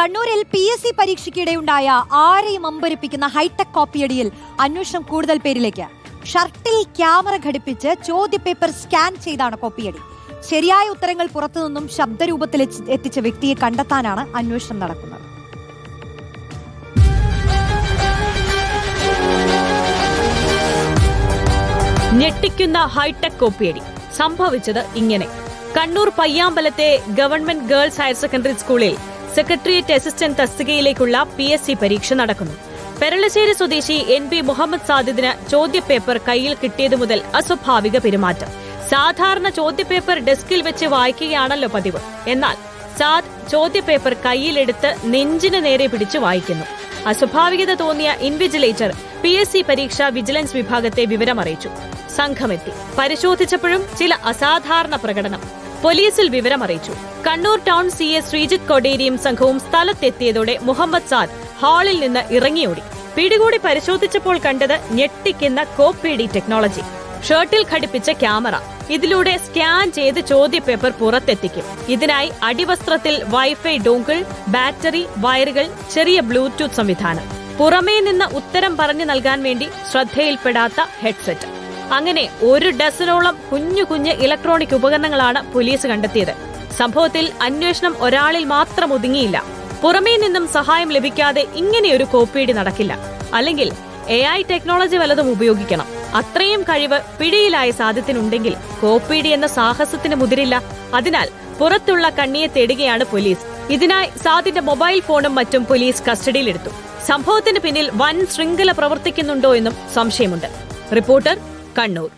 കണ്ണൂരിൽ P S C പരീക്ഷയ്ക്കിടെയുണ്ടായ ആരെയും അമ്പരിപ്പിക്കുന്ന hi tech കോപ്പിയടിയിൽ അന്വേഷണം കൂടുതൽ പേരിലേക്ക്. ഷർട്ടിൽ ക്യാമറ ഘടിപ്പിച്ച് ചോദ്യപേപ്പർ സ്കാൻ ചെയ്താണ് കോപ്പിയടി. ശരിയായ ഉത്തരങ്ങൾ പുറത്തുനിന്നും ശബ്ദരൂപത്തിൽ എത്തി- എത്തിച്ച വ്യക്തിയെ കണ്ടെത്താനാണ് അന്വേഷണം നടക്കുന്നത്. ഞെട്ടിക്കുന്ന ഹൈടെക് കോപ്പിയടി സംഭവിച്ചത് ഇങ്ങനെ. കണ്ണൂർ പയ്യാമ്പലത്തെ ഗവൺമെന്റ് ഗേൾസ് ഹയർ സെക്കൻഡറി സ്കൂളിൽ സെക്രട്ടേറിയറ്റ് അസിസ്റ്റന്റ് തസ്തികയിലേക്കുള്ള പി എസ് സി പരീക്ഷ നടക്കുന്നു. പെരളശ്ശേരി സ്വദേശി എൻ പി മുഹമ്മദ് സാദിദിന് ചോദ്യപേപ്പർ കയ്യിൽ കിട്ടിയതു മുതൽ അസ്വാഭാവിക പെരുമാറ്റം. സാധാരണ ചോദ്യപേപ്പർ ഡെസ്കിൽ വെച്ച് വായിക്കുകയാണല്ലോ പതിവ്. എന്നാൽ സാദ് ചോദ്യപേപ്പർ കയ്യിലെടുത്ത് നെഞ്ചിന് നേരെ പിടിച്ച് വായിക്കുന്നു. അസ്വാഭാവികത തോന്നിയ ഇൻവിജിലേറ്റർ പി എസ് സി പരീക്ഷ വിജിലൻസ് വിഭാഗത്തെ വിവരമറിയിച്ചു. സംഘമെത്തി. പരിശോധിച്ചപ്പോഴും ചില അസാധാരണ പ്രകടനം. പോലീസിൽ വിവരമറിയിച്ചു Kannur town C S Sreejith കൊടേരിയും സംഘവും സ്ഥലത്തെത്തിയതോടെ മുഹമ്മദ് സാദ് ഹാളിൽ നിന്ന് ഇറങ്ങിയോടി. പിടികൂടി പരിശോധിച്ചപ്പോൾ കണ്ടത് ഞെട്ടിക്കുന്ന കോപ്പിഡി ടെക്നോളജി. ഷർട്ടിൽ ഘടിപ്പിച്ച ക്യാമറ. ഇതിലൂടെ സ്കാൻ ചെയ്ത് ചോദ്യപേപ്പർ പുറത്തെത്തിക്കും. ഇതിനായി അടിവസ്ത്രത്തിൽ വൈഫൈ ഡോങ്കിൾ ബാറ്ററി വയറുകൾ ചെറിയ ബ്ലൂടൂത്ത് സംവിധാനം. പുറമേ നിന്ന് ഉത്തരം പറഞ്ഞു നൽകാൻ വേണ്ടി ശ്രദ്ധയിൽപ്പെടാത്ത ഹെഡ്സെറ്റ്. അങ്ങനെ ഒരു ഡസനോളം കുഞ്ഞു കുഞ്ഞ് ഇലക്ട്രോണിക് ഉപകരണങ്ങളാണ് പോലീസ് കണ്ടെത്തിയത്. സംഭവത്തിൽ അന്വേഷണം ഒരാളിൽ മാത്രം ഒതുങ്ങിയില്ല. പുറമേ നിന്നും സഹായം ലഭിക്കാതെ ഇങ്ങനെയൊരു കോപ്പിയടി നടക്കില്ല. അല്ലെങ്കിൽ എ ഐ ടെക്നോളജി വല്ലതും ഉപയോഗിക്കണം. അത്രയും കഴിവ് പിടിയിലായ സാധ്യത്തിനുണ്ടെങ്കിൽ കോപ്പിയടി എന്ന സാഹസത്തിന് മുതിരില്ല. അതിനാൽ പുറത്തുള്ള കണ്ണിയെ തേടുകയാണ് പോലീസ്. ഇതിനായി സാദിന്റെ മൊബൈൽ ഫോണും മറ്റും പോലീസ് കസ്റ്റഡിയിലെടുത്തു. സംഭവത്തിന് പിന്നിൽ വൻ ശൃംഖല പ്രവർത്തിക്കുന്നുണ്ടോ എന്നും സംശയമുണ്ട്. റിപ്പോർട്ടർ കണ്ണൂർ